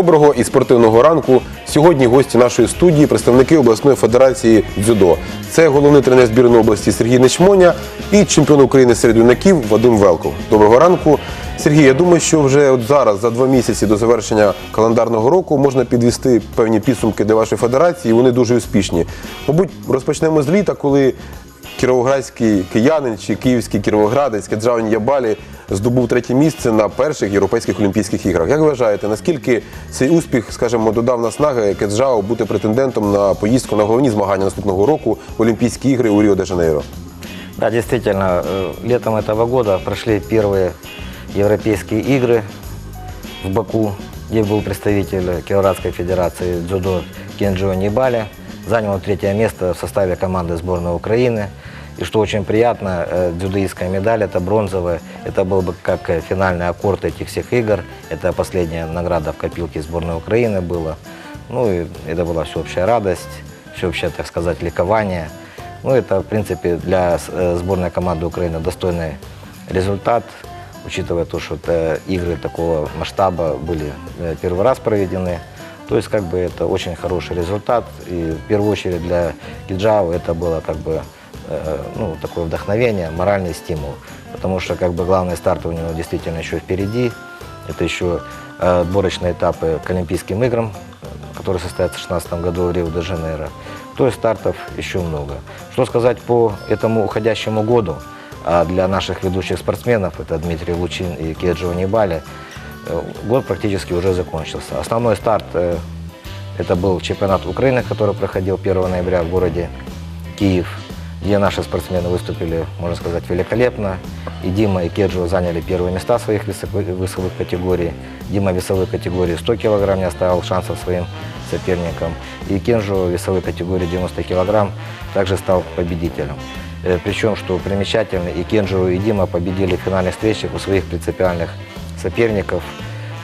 Доброго і спортивного ранку. Сьогодні гості нашої студії, представники обласної федерації дзюдо. Це головний тренер збірної області Сергій Нечмоня і чемпіон України серед юнаків Вадим Велков. Доброго ранку. Сергій, я думаю, що вже от зараз, за два місяці до завершення календарного року, можна підвести певні підсумки для вашої федерації. Вони дуже успішні. Мабуть, розпочнемо з літа, коли кіровоградський киянин чи київський кіровоградець Кеджаун Ябалі здобув третє місце на перших європейських олімпійських іграх. Як ви вважаєте, наскільки цей успіх, скажімо, додав наснаги Кеджао бути претендентом на поїздку на головні змагання наступного року в Олімпійські ігри у Ріо-де-Жанейро? Да, действительно, э, летом этого года прошли первые европейские игры в Баку, где был представитель Кировоградской федерации дзюдо Кенджио Нибали. Занял третье место в составе команды сборной Украины. И что очень приятно, э, дзюдоистская медаль, это бронзовая, это был бы как э, финальный аккорд этих всех игр. Это последняя награда в копилке сборной Украины была. Ну и это была всеобщая радость, всеобщее, так сказать, ликование. Ну, это, в принципе, для э, сборной команды Украины достойный результат, учитывая то, что это игры такого масштаба были э, первый раз проведены. То есть, как бы, это очень хороший результат. И в первую очередь для Киджао это было, как бы, ну, такое вдохновение, моральный стимул. Потому что, как бы, главный старт у него действительно еще впереди. Это еще э, отборочные этапы к Олимпийским играм, э, которые состоятся в 2016 году в Рио-де-Жанейро. То есть стартов еще много. Что сказать по этому уходящему году? А для наших ведущих спортсменов, это Дмитрий Лучин и Кеджио Нибали, э, год практически уже закончился. Основной старт э, это был чемпионат Украины, который проходил 1 ноября в городе Киев, где наши спортсмены выступили, можно сказать, великолепно. И Дима, и Кеджио заняли первые места своих весовых, категорий. Дима весовой категории 100 килограмм не оставил шансов своим соперникам. И Кенжо весовой категории 90 килограмм также стал победителем. Э, Причем, что примечательно, и Кенжо, и Дима победили в финальных встречах у своих принципиальных соперников,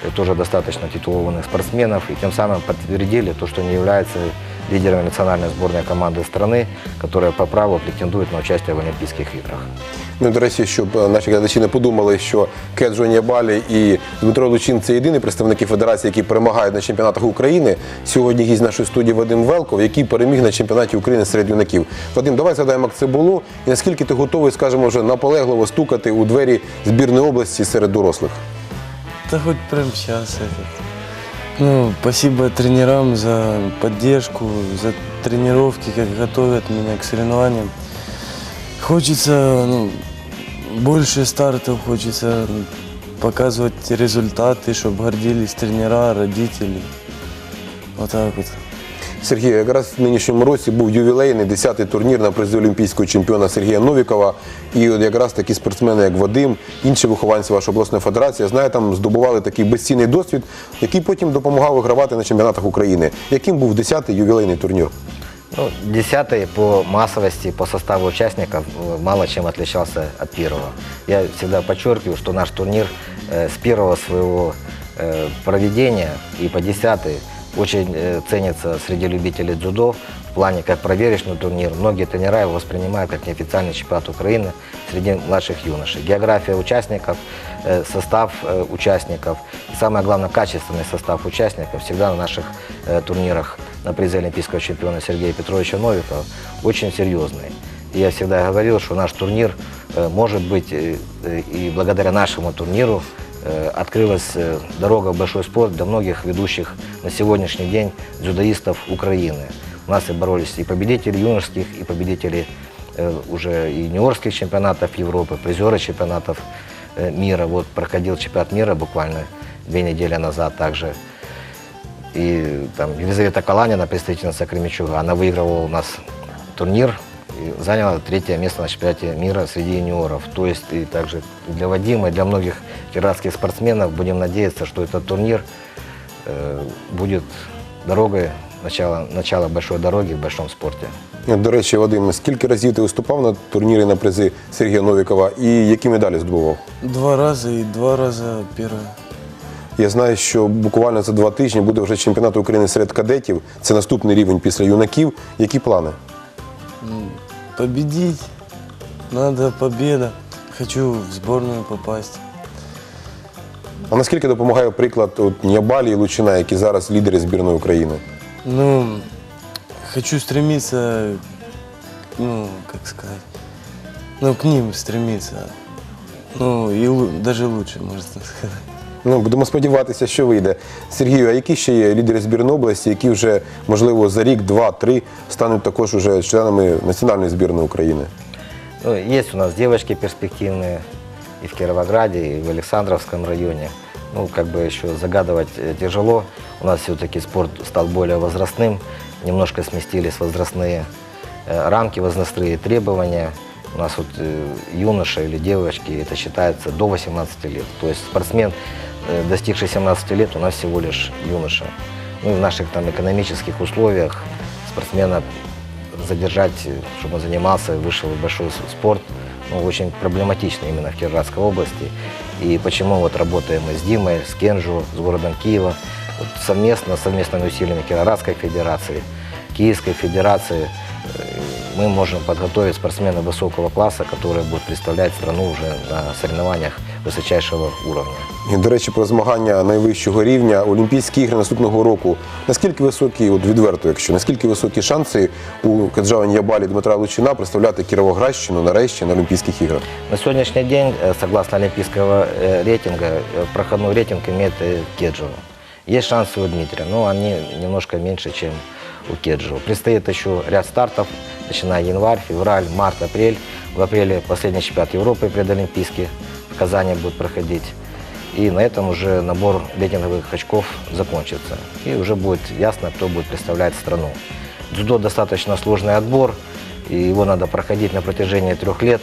э, тоже достаточно титулованных спортсменов, и тем самым подтвердили то, что они являются лидерами национальной сборной команды страны, которая по праву претендует на участие в Олимпийских играх. Ну, до речі, щоб е, наші глядачі не подумали, що Кеджо Нябалі і Дмитро Лучин це єдині представники федерації, які перемагають на чемпіонатах України. Сьогодні гість нашої студії Вадим Велков, який переміг на чемпіонаті України серед юнаків. Вадим, давай згадаємо, як це було, і наскільки ти готовий, скажімо, вже наполегливо стукати у двері збірної області серед дорослих. Да хоть прямо сейчас этот. Ну, спасибо тренерам за поддержку, за тренировки, как готовят меня к соревнованиям. Хочется ну, больше стартов, хочется показывать результаты, чтобы гордились тренера, родители. Вот так вот. Сергій, якраз в нинішньому році був ювілейний 10-й турнір на призи олімпійського чемпіона Сергія Новікова. І от якраз такі спортсмени, як Вадим, інші вихованці вашої обласної федерації, я знаю, там здобували такий безцінний досвід, який потім допомагав вигравати на чемпіонатах України. Яким був 10-й ювілейний турнір? Ну, десятый по массовости, по составу участников э, мало чем отличался от первого. Я всегда подчеркиваю, что наш турнир э, с первого своего э, проведения и по десятый очень э, ценится среди любителей дзюдо в плане как проверочный турнир. Многие тренера его воспринимают как неофициальный чемпионат Украины среди младших юношей. География участников, э, состав э, участников и самое главное качественный состав участников всегда на наших турнирах на призы олимпийского чемпиона Сергея Петровича Новикова очень серьезный. Я всегда говорил, что наш турнир может быть и благодаря нашему турниру открылась э, дорога в большой спорт для многих ведущих на сегодняшний день дзюдоистов Украины. У нас и боролись и победители юношеских, и победители э, уже и юниорских чемпионатов Европы, призеры чемпионатов э, мира. Вот проходил чемпионат мира буквально две недели назад также. И там Елизавета Каланина, представительница Кременчуга, она выигрывала у нас турнир заняла третье место на чемпионате мира среди юниоров. То есть и также для Вадима, и для многих кировских спортсменов будем надеяться, что этот турнир э, будет дорогой, начала, начало большой дороги в большом спорте. До речі, Вадим, скільки разів ти виступав на турнірі на призи Сергія Новікова і які медалі здобував? Два раза и два раза первое. Я знаю, що буквально за два тижні буде вже чемпіонат України серед кадетів. Це наступний рівень після юнаків. Які плани? Победить. Надо победа. Хочу в сборную попасть. А наскільки допомагає приклад от, Нябалі і Лучина, які зараз лідери збірної України? Ну, хочу стремиться, ну, как сказать, ну, к ним стремиться. Ну, и лу- даже лучше, можно сказать. Ну, будемо сподіватися, що вийде. Сергію, а які ще є лідери збірної області, які вже, можливо, за рік, два, три стануть також уже членами національної збірної України? Ну, есть у нас девочки перспективные и в Кировограде, и в Александровском районе. Ну, как бы еще загадывать э, тяжело. У нас все-таки спорт стал более возрастным, немножко сместились возрастные э, рамки, возрастные требования. У нас вот э, юноша или девочки, это считается до 18 лет. То есть спортсмен, э, достигший 17 лет, у нас всего лишь юноша. Ну в наших там экономических условиях спортсмена задержать, э, чтобы он занимался, вышел в большой спорт, ну, очень проблематично именно в Кировоградской области. И почему вот работаем мы с Димой, с Кенжу, с городом Киева, вот совместно, совместными усилиями Кировоградской федерации, Киевской федерации, э, мы можем подготовить спортсмена высокого класса, которые будут представлять страну уже на соревнованиях высочайшего уровня. І, до речі, про змагання найвищого рівня Олімпійські ігри наступного року. Наскільки високі, от відверто, якщо наскільки високі шанси у Каджава Нябалі Дмитра Лучина представляти Кіровоградщину нарешті на Олімпійських іграх? На сегодняшний день, э, согласно олимпийского э, рейтинга, э, проходной рейтинг имеет э, Кеджио. Есть шансы у Дмитрия, но они немножко меньше, чем у Кеджио. Предстоит еще ряд стартов, начиная январь, февраль, март, апрель. В апреле последний чемпионат Европы предолимпийский в Казани будет проходить. И на этом уже набор рейтинговых очков закончится. И уже будет ясно, кто будет представлять страну. Дзюдо достаточно сложный отбор, и его надо проходить на протяжении трех лет.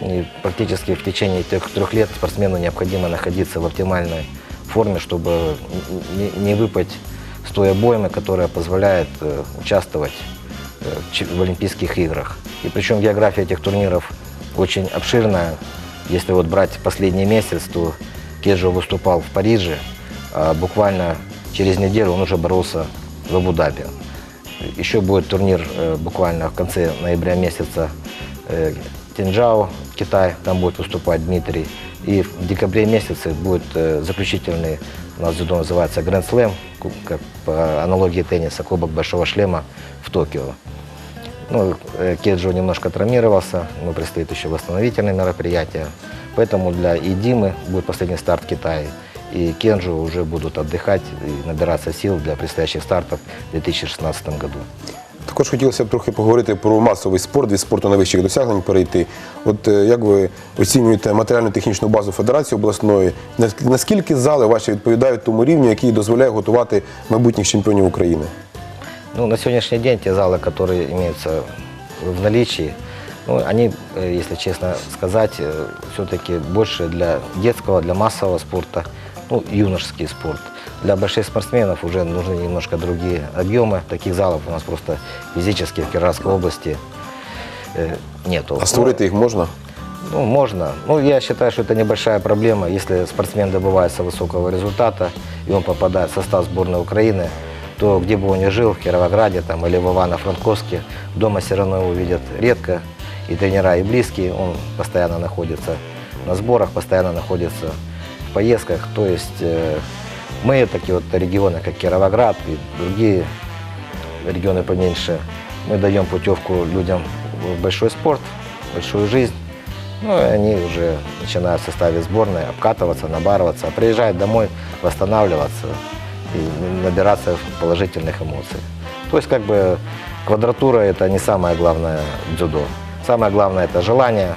И практически в течение трех, трех лет спортсмену необходимо находиться в оптимальной форме, чтобы не, не выпасть с той обоймы, которая позволяет э, участвовать э, в Олимпийских играх. И причем география этих турниров очень обширная. Если вот брать последний месяц, то Кеджо выступал в Париже, а буквально через неделю он уже боролся в Абу-Даби. Еще будет турнир э, буквально в конце ноября месяца э, Тинджао, Китай, там будет выступать Дмитрий. И в декабре месяце будет э, заключительный, у нас дзюдо называется Слэм, ку- как по аналогии тенниса, Кубок Большого Шлема в Токио. Ну, Кеджо немножко травмировался, ему предстоит еще восстановительные мероприятия. Поэтому для и Димы будет последний старт в Китае, и Кенджу уже будут отдыхать и набираться сил для предстоящих стартов в 2016 году. Також хотілося б трохи поговорити про масовий спорт, від спорту найвищих досягнень перейти. От е, як ви оцінюєте матеріально-технічну базу Федерації обласної? Нас- Наскільки зали ваші відповідають тому рівню, який дозволяє готувати майбутніх чемпіонів України? Ну, на сегодняшний день те залы, которые имеются в наличии, ну, они, э, если честно сказать, все-таки больше для детского, для массового спорта, ну, юношеский спорт. Для больших спортсменов уже нужны немножко другие объемы. Таких залов у нас просто физически в Кировоградской области э, нету. А створити їх можна? Ну, можно. Ну, я считаю, что это небольшая проблема. Если спортсмен добивается высокого результата, и он попадает в состав сборной Украины, то где бы он ни жил, в Кировограде там, или в Ивано-Франковске, дома все равно его видят редко. И тренера, и близкие. Он постоянно находится на сборах, постоянно находится в поездках. То есть э, мы, такие вот регионы, как Кировоград и другие регионы поменьше, мы даем путевку людям в большой спорт, в большую жизнь. Ну, и они уже начинают в составе сборной обкатываться, набарываться, приезжают домой, восстанавливаться и набираться положительных эмоций. То есть, как бы, квадратура – это не самое главное дзюдо. Самое главное – это желание,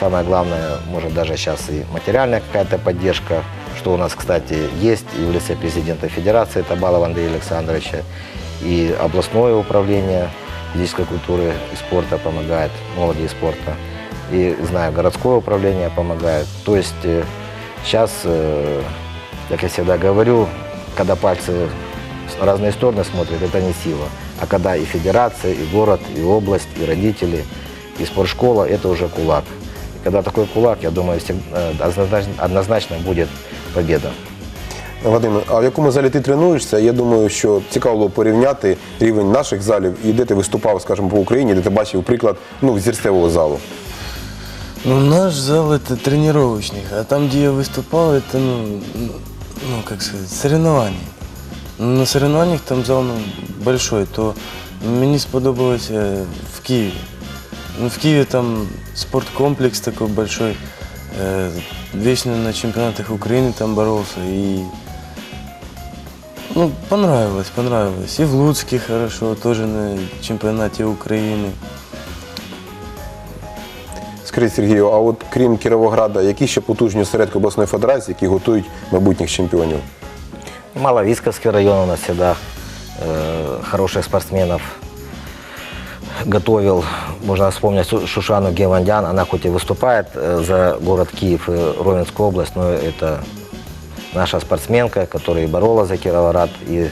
Самое главное, может даже сейчас и материальная какая-то поддержка, что у нас, кстати, есть и в лице президента Федерации Табалова Андрея Александровича, и областное управление физической культуры и спорта помогает, молоди и спорта, и, знаю, городское управление помогает. То есть э, сейчас, э, как я всегда говорю, когда пальцы в разные стороны смотрят, это не сила. А когда и федерация, и город, и область, и родители, и спортшкола, это уже кулак. И когда такой кулак, я думаю, всег- э, однозначно, однозначно будет победа. Вадим, а в якому залі ти тренуєшся? Я думаю, що цікаво було порівняти рівень наших залів і де ти виступав, скажімо, по Україні, де ти бачив приклад ну, зірцевого залу. Ну, наш зал это тренировочный, а там, где я выступал, это, ну, ну как сказать, соревнования. Ну, На соревнованиях там зал ну, большой, то мені сподобалось е, в Києві. Ну, в Киеве там спорткомплекс такой большой. Э, вечно на чемпионатах Украины там боролся. И ну, понравилось, понравилось. И в Луцке хорошо, тоже на чемпионате Украины. Скажіть, Сергію, а от крім Кіровограда, які ще потужні осередки обласної федерації, які готують майбутніх чемпіонів? Маловисковский район у нас всегда э, хороших спортсменов готовил. Можно вспомнить Шу- Шушану Гевандян. Она хоть и выступает э, за город Киев и Ровенскую область, но это наша спортсменка, которая и боролась за Кировоград. И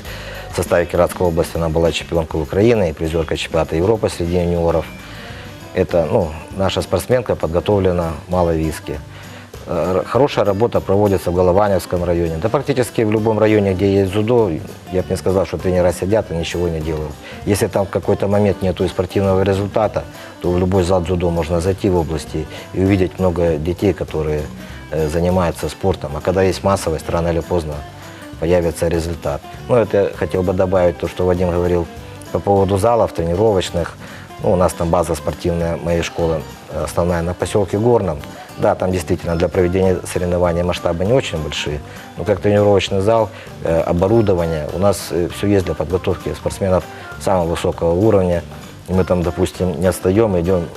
в составе Кировоградской области она была чемпионкой Украины и призерка чемпионата Европы среди юниоров. Это ну, наша спортсменка подготовлена в Маловиске. Э, Хорошая работа проводится в Голованевском районе. Да практически в любом районе, где есть дзюдо, я бы не сказал, что тренера сидят и ничего не делают. Если там в какой-то момент нет спортивного результата, то в любой зал дзюдо можно зайти в области и увидеть много детей, которые э, занимаются спортом. А когда есть массовость, рано или поздно появится результат. Ну, это хотел бы добавить то, что Вадим говорил по поводу залов тренировочных. Ну, у нас там база спортивная моей школы, э, основная на поселке Горном. Да, там действительно для проведения соревнований масштабы не очень большие, но как тренировочный зал, э, оборудование, у нас все есть для подготовки спортсменов самого высокого уровня. И мы там, допустим, не отстаем, идем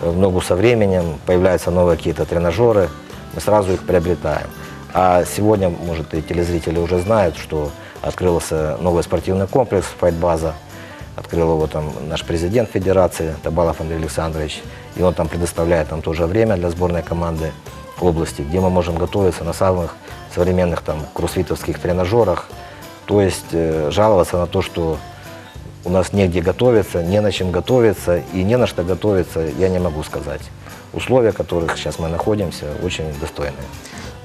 э, в ногу со временем, появляются новые какие-то тренажеры, мы сразу их приобретаем. А сегодня, может, и телезрители уже знают, что открылся новый спортивный комплекс «Файтбаза». Открыл его там наш президент федерации Табалов Андрей Александрович. И он там предоставляет нам тоже время для сборной команды области, где мы можем готовиться на самых современных там кроссфитовских тренажерах. То есть э, жаловаться на то, что у нас негде готовиться, не на чем готовиться и не на что готовиться, я не могу сказать. Условия, в которых сейчас мы находимся, очень достойные.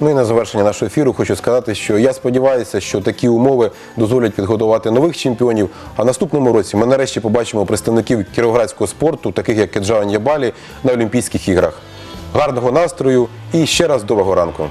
Ну і на завершення нашого ефіру хочу сказати, що я сподіваюся, що такі умови дозволять підготувати нових чемпіонів. А наступному році ми нарешті побачимо представників кіровоградського спорту, таких як Кеджан Ябалі, на Олімпійських іграх. Гарного настрою і ще раз доброго ранку.